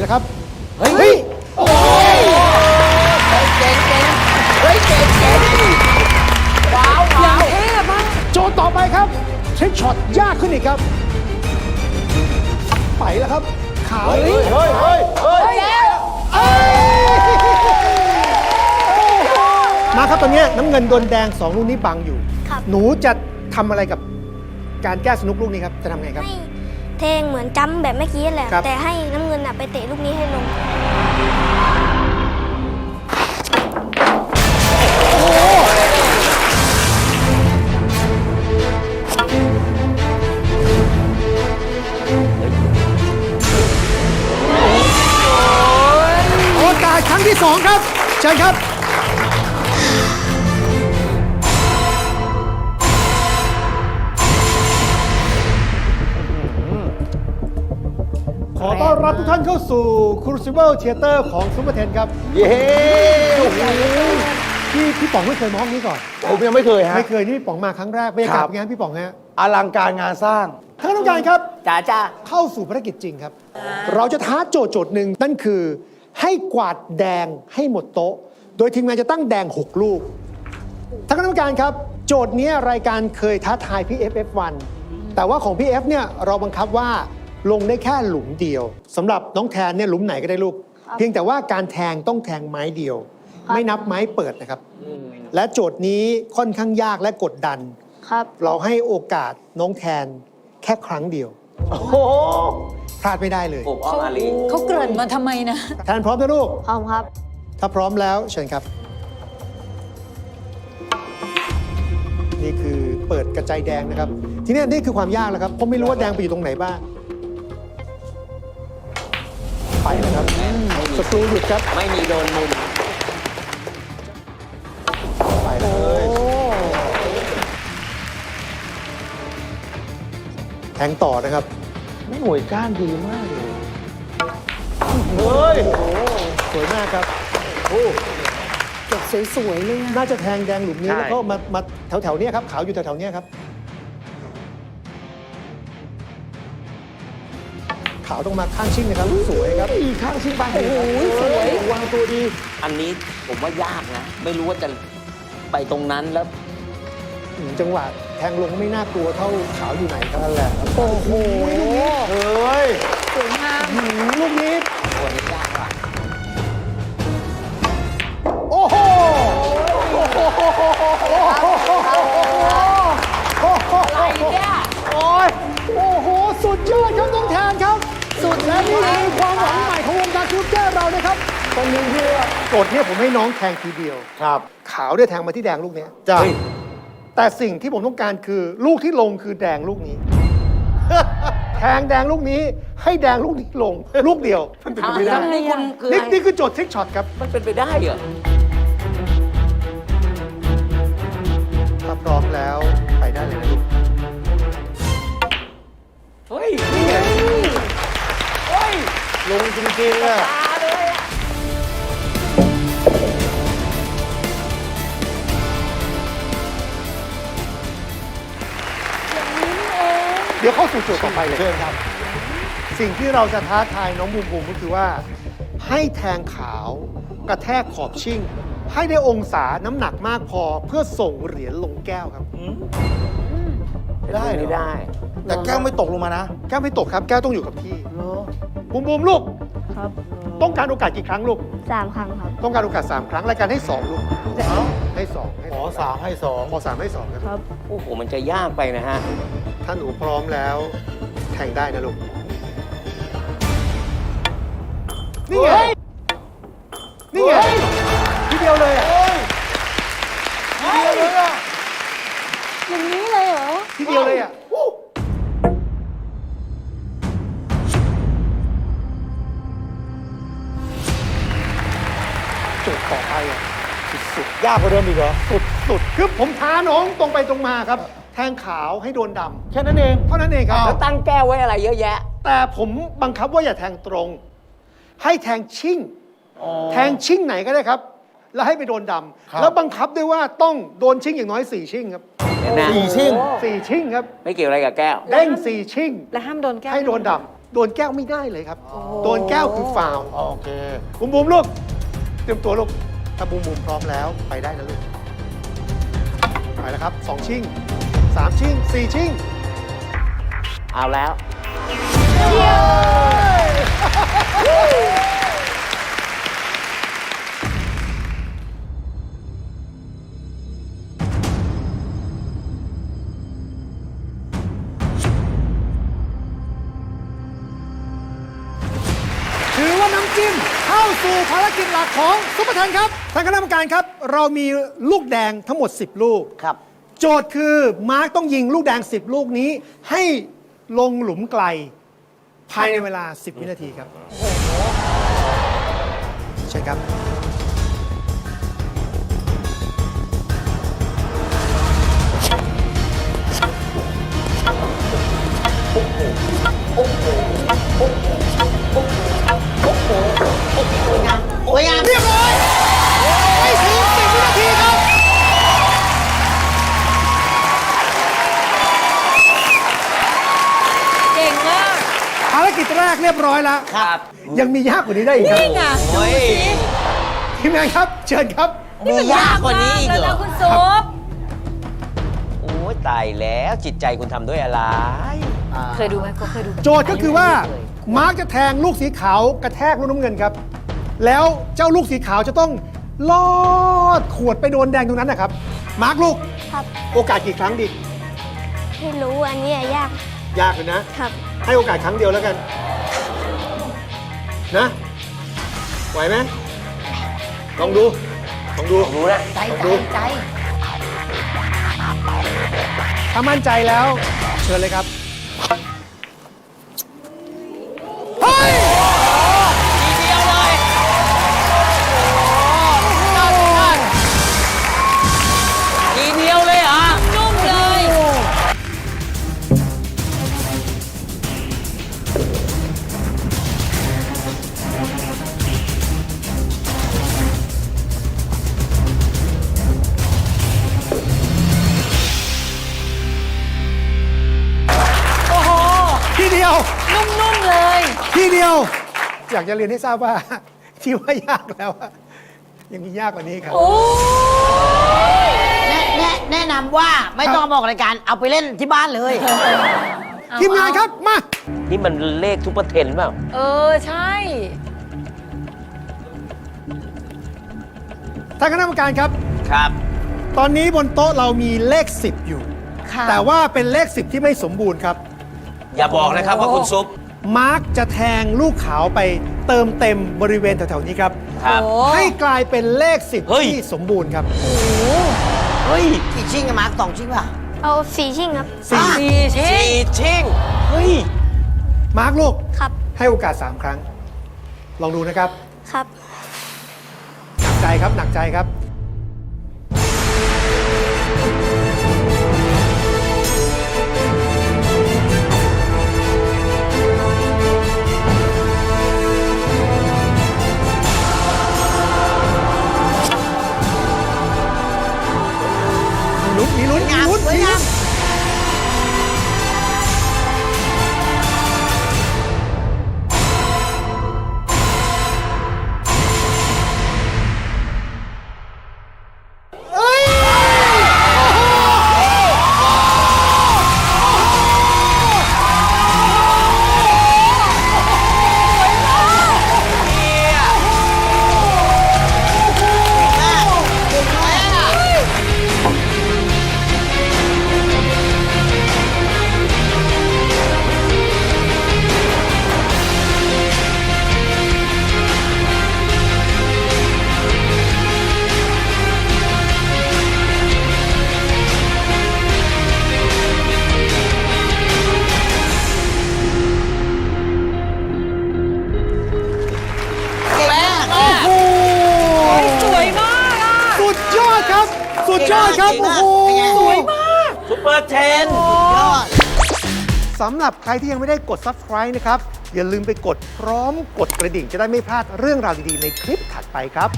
แล้วครับ เฮ้ยเฮ้ยเจ๋งเจ๋งเฮ้ยเจ๋งเจ๋งว้าวว้าวโจทย์ต่อไปครับทริกช็อตยากขึ้นอีกครับ ไปแล้วครับ ขาวเฮ้ยเฮ้ยเฮ้ยเอ้ยมาครับตอนนี้น้ำเงินโดนแดงสองลูกนี้บังอยู่ครับหนูจะทำอะไรกับการแก้สนุกลูกนี้ครับ จะทำไงครับให้ เทงเหมือนจ้ำแบบเมื่อกี้แหละ ครับ แต่ให้น้ำเงินน่ะไปเตะลูกนี้ให้ลง โอกาสครั้งที่สองครับเชิญครับ อต้อนรับทุกท่านเข้าสู่ Crucible Theater ของ Super 10 ครับเย้พี่พี่ป๋องไม่เคยมาห้องนี้ก่อน ผมยังไม่เคยฮะ ไม่เคยนี่พี่ป๋องมาครั้งแรกบรรยากาศครับเป็นไงครับพี่ป๋องฮะอลังการงานสร้าง ท่านต้องการครับจ้าจ้าเข้าสู่ภารกิจจริงครับ เราจะท้าโจทย์โจทย์หนึ่งนั่นคือ ให้กวาดแดงให้หมดโต๊ะ โดยทีมงานจะตั้งแดง 6 ลูกท่านคณะกรรมการครับ โจทย์เนี้ยรายการเคยท้าทายพี่ FF1 แต่ว่าของพี่ F เนี่ยเราบังคับว่า ลงได้แค่หลุมเดียวสำหรับน้องแทนเนี่ยหลุมไหนก็ได้ลูก เพียงแต่ว่าการแทงต้องแทงไม้เดียวไม่นับไม้เปิดนะครับ และโจทย์นี้ค่อนข้างยากและกดดัน ครับ เราให้โอกาสน้องแทนแค่ครั้งเดียวโอ้โหพลาดไม่ได้เลยโอบอ้อมอารีเขาเกริ่นมาทำไมนะ แทนพร้อมนะลูก พร้อมครับ ถ้าพร้อมแล้วเชิญครับ นี่คือเปิดกระจายแดงนะครับ ทีนี้นี่คือความยากแล้วครับผมไม่รู้ว่าแดงไปอยู่ตรงไหนบ้าง ศัตรูหยุดครับไม่มีโดนมุมไปเลยแทงต่อนะครับ ไม่หน่วยก้านดีมากเลยเฮ้ยสวยมากครับจบสวยๆเลยอะน่าจะแทงแดงหลุมนี้ใช่แล้วก็มามาแถวแถวๆเนี้ยครับขาวอยู่แถวแถวๆเนี้ยครับ ขาวต้องมาข้างชิ่งนะครับสวยครับอีกข้างชิงไปโอ้โหสวยวางตัวดี อันนี้ผมว่ายากนะ ไม่รู้ว่าจะไปตรงนั้นแล้วอืมจังหวะแทงลงก็ไม่น่ากลัวเท่าขาวอยู่ไหนครับนั่นแหละครับโอ้โหเฮ้ยสวยงามอืมลูกนี้ ว่าโจทย์เนี่ยผมให้น้องแทงทีเดียว ครับขาวเนี่ยแทงมาที่แดงลูกเนี้ยจ้ะแต่สิ่งที่ผมต้องการคือลูกที่ลงคือแดงลูกนี้ แทงแดงลูกนี้ ให้แดงลูกนี้ลง ลูกเดียว มันเป็นไปไม่ได้ทำให้คุณคือนี่อะไรนี่คือโจทย์ทริกช็อตครับ มันเป็นไปได้เหรอ เดี๋ยวเข้าสู่โจทย์ต่อไปเลย เชิญครับ สิ่งที่เราจะท้าทายน้องบูมบูมก็คือว่า ให้แทงขาวกระแทกขอบชิ่ง ให้ได้องศาน้ำหนักมากพอเพื่อส่งเหรียญลงแก้วครับไม่ได้เหรอ ไม่ได้แต่แก้วไม่ตกลงมานะ แก้วไม่ตกครับ แก้วต้องอยู่กับที่บูมบูมลูก ครับต้องการโอกาสกี่ครั้งลูก สามครั้งครับ ต้องการโอกาส 3 ครั้งรายการให้ 2 ลูก ให้ 2 ให้ขอสามให้สองขอสามให้2ครับ ครับ โอ้โห มันจะยากไปนะฮะ ถ้าหนูพร้อมแล้วแข่งได้นะลูก นี่ไง นี่ไงทีเดียวเลยอะอย่างนี้เลยเหรอ ทีเดียวเลยอะโจทย์ต่อไปอะสุดยากกว่าเดิมอีกเหรอๆสุดสุดคือผมท้าน้องตรงไปตรงมาครับ แทงขาวให้โดนดแค่นั้นเองำเท่านั้นเองครับ แล้วตั้งแก้วไว้อะไรเยอะแยะ แต่ผมบังคับว่าอย่าแทงตรง ให้แทงชิ่ง แทงชิ่งไหนก็ได้ครับ แล้วให้ไปโดนดครับำแล้วบังคับด้วยว่าต้องโดนชิ่งอย่างน้อยสี่ชิ่งครับเห็นไหมสี่ชิ่ง สี่ชิ่งครับไม่เกี่ยวอะไรกับแก้ว เด้งสี่ชิ่งและห้ามโดนแก้วให้โดนดโดนแก้วไม่ได้เลยครับ โดนแก้วคือฟาวล์โอเค บุมบุมลูกเตรียมตัวลูกถ้าบุมบุมพร้อมแล้วไปได้นะลูกไปแล้วครับสองชิ่ง สามชิ่งสี่ชิ่ง เอาแล้วถือว่าน้ำจิ้มเข้าสู่ภารกิจหลักของซุปเปอร์ทันครับท่านคณะกรรมการครับ เรามีลูกแดงทั้งหมด 10 ลูก ครับ โจทย์คือมาร์กต้องยิงลูกแดง 10 ลูกนี้ ให้ลงหลุมไกล ภายในเวลา 10 วินาทีครับ ใช่ครับ กิจแรกเรียบร้อยแล้ว ครับยังมียากกว่านี้ได้อีกครับนี่ไงโอ้ยทีมงานครับ เชิญครับมียากกว่านี้อีกแล้วเหรนะอคุณซุปโอ้ยตายแล้วจิตใจคุณทำด้วยอะไร เคยดูไหมก็เคยดูโจทย์ก็คือว่ามาร์กจะแทงลูกสีขาวกระแทกลูกน้ำเงินครับ แล้วเจ้าลูกสีขาวจะต้องลอดขวดไปโดนแดงตรงนั้นนะครับ มาร์กลูกครับ โอกาสกี่ครั้งดี ไม่รู้อันนี้อะยาก ยากเลยนะ ครับ ให้โอกาสครั้งเดียวแล้วกัน นะ ไหวไหมลองดู ลองดู รู้นะใจลองใจดูใจ ถ้ามั่นใจแล้ว เชิญเลยครับ ยวนุ่มๆเลย ทีเดียว อยากจะเรียนให้ทราบว่า ที่ว่ายากแล้วอะยังมียากกว่านี้ครับโอ้ยแนะแนะแนะนำว่าไม่ต้องมาออกรายการเอาไปเล่นที่บ้านเลย ทีมงานครับมา นี่มันเลขทุปเปอร์เทนเปล่า เออ ใช่ท่านคณะกรรมการครับ ครับ ตอนนี้บนโต๊ะเรามีเลข 10 อยู่ ค่ะ แต่ว่าเป็นเลข 10 ที่ไม่สมบูรณ์ครับ อย่าบอกนะครับว่าคุณซุป มาร์กจะแทงลูกขาวไปเติมเต็มบริเวณแถวๆนี้ครับ ครับ โอ้ให้กลายเป็นเลข10เฮ้ย ที่สมบูรณ์ครับเฮ้ยกี่ชิงอะมาร์คสองชิงป่ะเอาสี่ชิ่งครับ สี่สี่ชิ้นสี่ชิงเฮ้ย มาร์กลูก ครับ ให้โอกาส 3 ครั้ง ลองดูนะครับ ครับ หนักใจครับหนักใจครับ ลุ้นมีลุ้นมีงามลุ้นสวยมีงาลุ้ม สุดยอดครับ สุดยอดครับเก่โอ้งโหมากเป็นไงสวยมาก ซุปเปอร์เทน ยอด สำหรับใครที่ยังไม่ได้กด subscribe นะครับ อย่าลืมไปกดพร้อมกดกระดิ่งจะได้ไม่พลาดเรื่องราวดีๆ ในคลิปถัดไปครับ